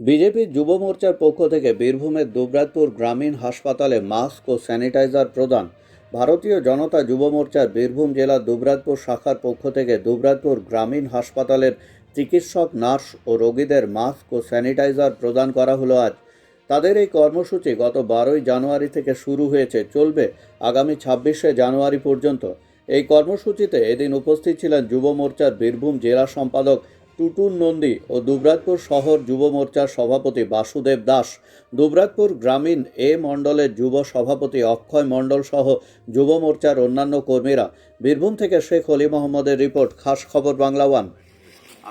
বিজেপির যুব মোর্চার পক্ষ থেকে বীরভূমের দুবরাজপুর গ্রামীণ হাসপাতালে মাস্ক ও স্যানিটাইজার প্রদান। ভারতীয় জনতা যুব মোর্চার বীরভূম জেলার দুবরাজপুর শাখার পক্ষ থেকে দুবরাজপুর গ্রামীণ হাসপাতালের চিকিৎসক, নার্স ও রোগীদের মাস্ক ও স্যানিটাইজার প্রদান করা হলো আজ। তাদের এই কর্মসূচি গত বারোই জানুয়ারি থেকে শুরু হয়েছে, চলবে আগামী ছাব্বিশে জানুয়ারি পর্যন্ত। এই কর্মসূচিতে এদিন উপস্থিত ছিলেন যুব মোর্চার বীরভূম জেলা সম্পাদক টুটুন নন্দী ও দুবরাজপুর শহর যুব মোর্চার সভাপতি বাসুদেব দাস, দুবরাজপুর গ্রামীণ এ মণ্ডলের যুব সভাপতি অক্ষয় মণ্ডল সহ যুব মোর্চার অন্যান্য কর্মীরা। বীরভূম থেকে শেখ অলি মোহাম্মদের রিপোর্ট, খাস খবর বাংলা ওয়ান।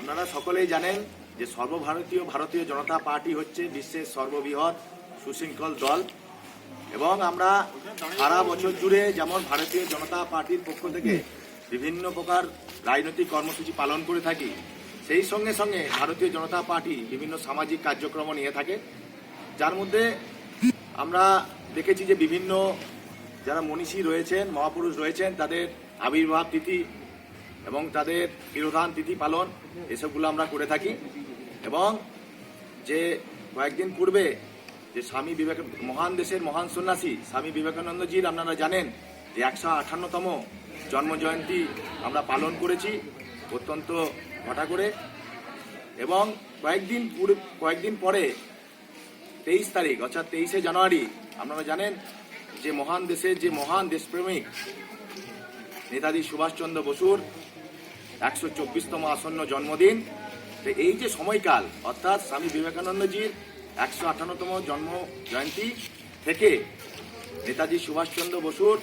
আপনারা সকলেই জানেন যে সর্বভারতীয় ভারতীয় জনতা পার্টি হচ্ছে বিশ্বের সর্ববৃহৎ সুশৃঙ্খল দল এবং আমরা সারা বছর জুড়ে যেমন ভারতীয় জনতা পার্টির পক্ষ থেকে বিভিন্ন প্রকার রাজনৈতিক কর্মসূচি পালন করে থাকি সেই সঙ্গে সঙ্গে ভারতীয় জনতা পার্টি বিভিন্ন সামাজিক কার্যক্রম নিয়ে থাকে। যার মধ্যে আমরা দেখেছি যে বিভিন্ন যারা মনীষী রয়েছেন, মহাপুরুষ রয়েছেন, তাদের আবির্ভাব তিথি এবং তাদের তিরোধান তিথি পালন, এসবগুলো আমরা করে থাকি। এবং যে কয়েকদিন পূর্বে যে স্বামী বিবেক মহান দেশের মহান সন্ন্যাসী স্বামী বিবেকানন্দজির আপনারা জানেন যে একশো আঠান্নতম জন্মজয়ন্তী আমরা পালন করেছি। অত্যন্ত ঘটা করে এবং কয়েকদিন পূর্ব- কয়েকদিন পরে তেইশ তারিখ, অর্থাৎ তেইশে জানুয়ারি, আপনারা জানেন যে মহান দেশের যে মহান দেশপ্রেমিক নেতাজি সুভাষচন্দ্র বসুর একশো চব্বিশতম আসন্ন জন্মদিন, তো এই যে সময়কাল, অর্থাৎ স্বামী বিবেকানন্দজির একশো আটান্নতম জন্ম জয়ন্তী থেকে নেতাজি সুভাষচন্দ্র বসুর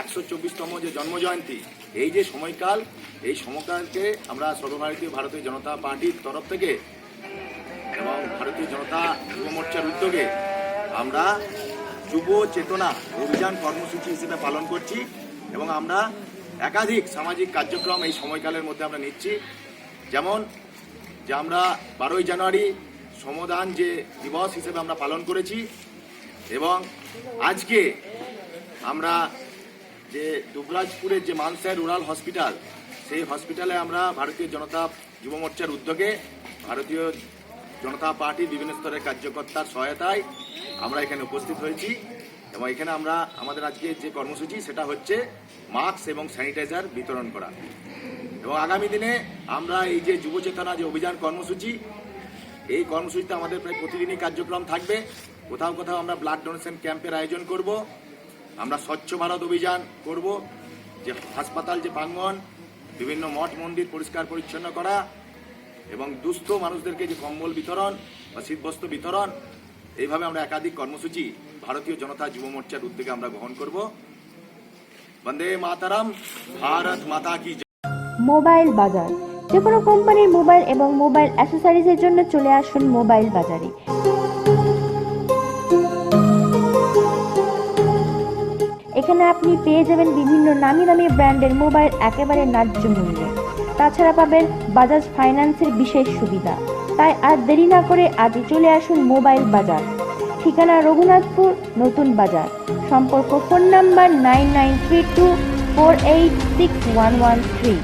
একশো চব্বিশতম যে জন্মজয়ন্তী, এই যে সময়কাল, এই সময়কালকে আমরা সর্বভারতীয় ভারতীয় জনতা পার্টির তরফ থেকে এবং ভারতীয় জনতা যুব মোর্চার উদ্যোগে আমরা যুব চেতনা অভিযান কর্মসূচি হিসেবে পালন করছি এবং আমরা একাধিক সামাজিক কার্যক্রম এই সময়কালের মধ্যে আমরা নিচ্ছি। যেমন যে আমরা বারোই জানুয়ারি সমদান যে দিবস হিসেবে আমরা পালন করেছি এবং আজকে আমরা যে দুবরাজপুরের যে মানসার রুরাল হসপিটাল, সেই হসপিটালে আমরা ভারতীয় জনতা যুব মোর্চার উদ্যোগে ভারতীয় জনতা পার্টি বিভিন্ন স্তরের কার্যকর্তার সহায়তায় আমরা এখানে উপস্থিত হয়েছি এবং এখানে আমরা আমাদের আজকে যে কর্মসূচি সেটা হচ্ছে মাস্ক এবং স্যানিটাইজার বিতরণ করা। এবং আগামী দিনে আমরা এই যে যুব চেতনা যে অভিযান কর্মসূচি, এই কর্মসূচিতে আমাদের প্রায় প্রতিদিনই কার্যক্রম থাকবে। কোথাও কোথাও আমরা ব্লাড ডোনেশন ক্যাম্পের আয়োজন করব। আমরা স্বচ্ছ ভারত অভিযান করব, যে হাসপাতাল, যে প্রাঙ্গন বিভিন্ন মঠ, মন্দির পরিষ্কার পরিচ্ছন্ন করা এবং দুস্থ মানুষদেরকে যে কম্বল বিতরণ বা শীতবস্ত্র বিতরণ, এইভাবে আমরা একাধিক কর্মসূচি ভারতীয় জনতা যুব মোর্চার উদ্যোগে আমরা গ্রহণ করব। বন্দে মাতারাম, ভারত মাতা কি মোবাইল বাজার। যে কোনো কোম্পানির মোবাইল এবং মোবাইল অ্যাসেসরিজের জন্য চলে আসুন মোবাইল বাজারে। এখানে আপনি পেয়ে যাবেন বিভিন্ন নামি দামি ব্র্যান্ডের মোবাইল একেবারে ন্যায্য মূল্যে। তাছাড়া পাবেন বাজাজ ফাইন্যান্সের বিশেষ সুবিধা। তাই আর দেরি না করে আজই চলে আসুন মোবাইল বাজার। ঠিকানা রঘুনাথপুর, নতুন বাজার। সম্পর্ক phone number nine nine three two four eight six one one three.